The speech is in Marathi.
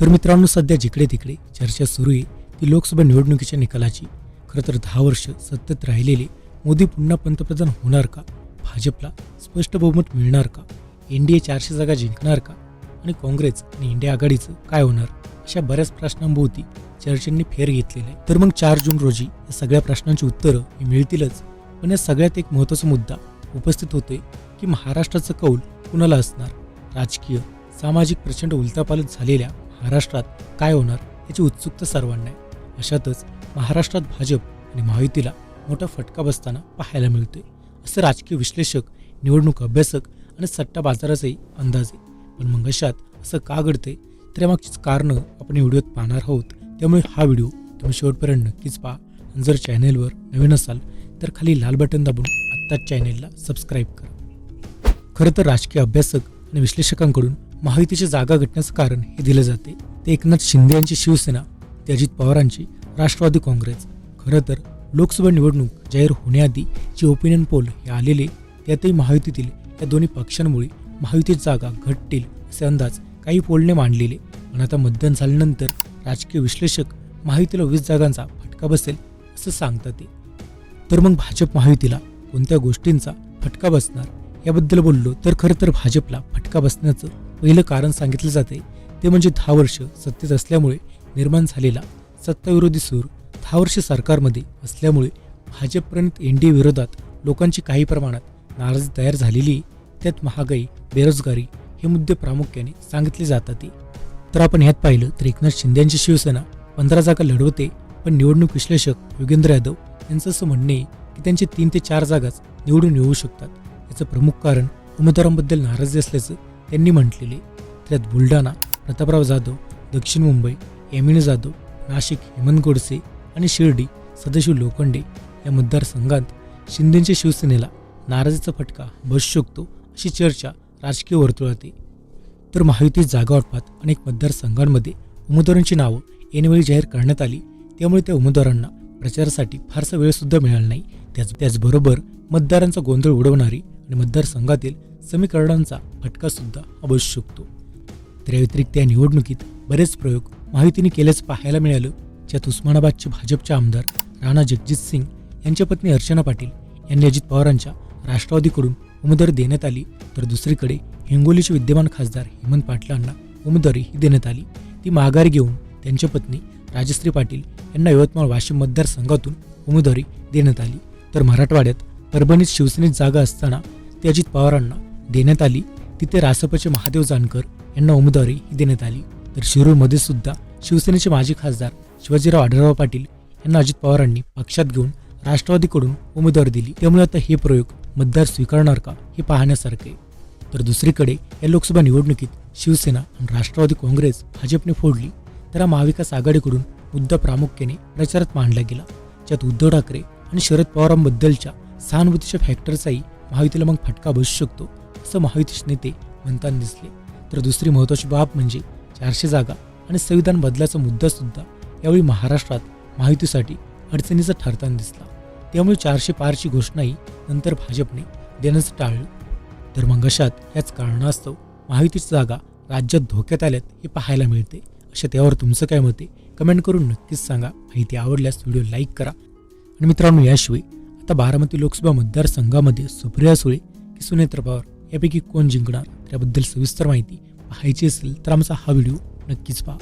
तर मित्रांनो सध्या जिकडे तिकडे चर्चा सुरू आहे ती लोकसभा निवडणुकीच्या निकालाची. खरं तर दहा वर्ष सत्तेत राहिलेले. मोदी पुन्हा पंतप्रधान होणार का? भाजपला स्पष्ट बहुमत मिळणार का? एन डी ए चारशे जागा जिंकणार का? आणि काँग्रेस आणि इंडिया आघाडीचं काय होणार? अशा बऱ्याच प्रश्नांभोवती चर्चेंनी फेर घेतलेला आहे. तर मग चार जून रोजी या सगळ्या प्रश्नांची उत्तरं मिळतीलच. पण या सगळ्यात एक महत्त्वाचा मुद्दा उपस्थित होते की महाराष्ट्राचं कौल कुणाला असणार? राजकीय सामाजिक प्रचंड उलतापालत झालेल्या महाराष्ट्रात काय होणार याची उत्सुकता सर्वांना आहे. अशातच महाराष्ट्रात भाजप आणि महायुतीला मोठा फटका बसताना पाहायला मिळतोय. असं राजकीय विश्लेषक निवडणूक अभ्यासक आणि सट्टा बाजाराचाही अंदाज आहे. पण मग अशात असं का घडतंय? तर यामागचीच कारणं आपण व्हिडिओत पाहणार आहोत. त्यामुळे हा व्हिडिओ तुम्ही शेवटपर्यंत नक्कीच पहा. आणि जर चॅनेलवर नवीन असाल तर खाली लाल बटन दाबून आत्ताच चॅनेलला सबस्क्राईब करा. खरं तर राजकीय अभ्यासक आणि विश्लेषकांकडून महायुतीची जागा घटण्याचं कारण हे दिलं जाते. ते एकनाथ शिंदे यांची शिवसेना ते अजित पवारांची राष्ट्रवादी काँग्रेस. खरं तर लोकसभा निवडणूक जाहीर होण्याआधी जे ओपिनियन पोल हे आलेले त्यातही महायुतीतील या दोन्ही पक्षांमुळे महायुतीत जागा घटतील असे अंदाज काही पोलने मांडलेले. पण आता मतदान झाल्यानंतर राजकीय विश्लेषक महायुतीला वीस जागांचा फटका बसेल असं सांगतात ते. तर मग भाजप महायुतीला कोणत्या गोष्टींचा फटका बसणार? याबद्दल बोललो तर खरं तर भाजपला फटका बसण्याचं पहिलं कारण सांगितलं जाते ते म्हणजे दहा वर्ष सत्तेत असल्यामुळे निर्माण झालेला सत्ताविरोधी सूर दहा वर्ष सरकारमध्ये असल्यामुळे भाजपप्रणित एन डी ए विरोधात लोकांची काही प्रमाणात नाराजी तयार झालेली आहे. त्यात महागाई बेरोजगारी हे मुद्दे प्रामुख्याने सांगितले जातात ते. तर आपण ह्यात पाहिलं तर एकनाथ शिंदे शिवसेना पंधरा जागा लढवते पण निवडणूक विश्लेषक योगेंद्र यादव यांचं असं म्हणणे आहे की त्यांचे तीन ते चार जागाच निवडून येऊ शकतात याचं प्रमुख कारण उमेदवारांबद्दल नाराजी असल्याचं त्यांनी म्हटलेले त्यात बुलढाणा प्रतापराव जाधव दक्षिण मुंबई एमिन जाधव नाशिक हेमंत गोडसे आणि शिर्डी सदाशिव लोखंडे या मतदारसंघात शिंदेच्या शिवसेनेला नाराजीचा फटका बसू शकतो अशी चर्चा राजकीय वर्तुळात आहे तर महायुतीत जागा वाटपात अनेक मतदारसंघांमध्ये उमेदवारांची नावं ऐनवेळी जाहीर करण्यात आली त्यामुळे त्या उमेदवारांना प्रचारासाठी फारसा वेळसुद्धा मिळाला नाही. त्याच त्याचबरोबर मतदारांचा गोंधळ उडवणारी आणि मतदारसंघातील समीकरणांचा फटका सुद्धा बसू शकतो त्याव्यतिरिक्त या व्यतिरिक्त या निवडणुकीत बरेच प्रयोग महायुतीने केल्याचं पाहायला मिळालं ज्यात उस्मानाबादचे भाजपचे आमदार राणा जगजित सिंग यांच्या पत्नी अर्चना पाटील यांनी अजित पवारांच्या राष्ट्रवादीकडून उमेदवारी देण्यात आली. तर दुसरीकडे हिंगोलीचे विद्यमान खासदार हेमंत पाटलांना उमेदवारी ही देण्यात आली. ती माघारी घेऊन त्यांच्या पत्नी राजश्री पाटील यांना यवतमाळ वाशिम मतदारसंघातून उमेदवारी देण्यात आली. तर मराठवाड्यात परभणीत शिवसेनेत जागा असताना ते अजित पवारांना देण्यात आली. तिथे रासपचे महादेव जानकर यांना उमेदवारी ही देण्यात आली. तर शिरूरमध्ये सुद्धा शिवसेनेचे माजी खासदार शिवाजीराव आढळराव पाटील यांना अजित पवारांनी पक्षात घेऊन राष्ट्रवादीकडून उमेदवारी दिली. त्यामुळे आता हे प्रयोग मतदार स्वीकारणार का हे पाहण्यासारखे तर दुसरीकडे या लोकसभा निवडणुकीत शिवसेना आणि राष्ट्रवादी काँग्रेस भाजपने फोडली. तर हा महाविकास आघाडीकडून मुद्दा प्रामुख्याने प्रचारात मांडला गेला. ज्यात उद्धव ठाकरे आणि शरद पवारांबद्दलच्या सहानुभूतीच्या फॅक्टरचाही महायुतीला मग फटका बसू शकतो. असं महायुतीचे नेते म्हणताना दिसले. तर दुसरी महत्त्वाची बाब म्हणजे चारशे जागा आणि संविधान बदलाचा मुद्दा सुद्धा यावेळी महाराष्ट्रात महायुतीसाठी अडचणीचा ठरताना दिसला. त्यामुळे चारशे पारची घोषणाही नंतर भाजपने देण्याचं टाळलं. तर मग अशात याच कारणास्तव महायुतीची जागा राज्यात धोक्यात आल्यात हे पाहायला मिळते. अशा त्यावर तुमचं काय मत आहे? कमेंट करून नक्कीच सांगा. माहिती आवडल्यास व्हिडिओ लाईक करा. आणि मित्रांनो याशिवाय आता बारामती लोकसभा मतदारसंघामध्ये सुप्रिया सुळे की सुनेत्र पवार? यापैकी कोण जिंकणार? त्याबद्दल सविस्तर माहिती पाहायची असेल तर आमचा हा व्हिडिओ नक्कीच पहा.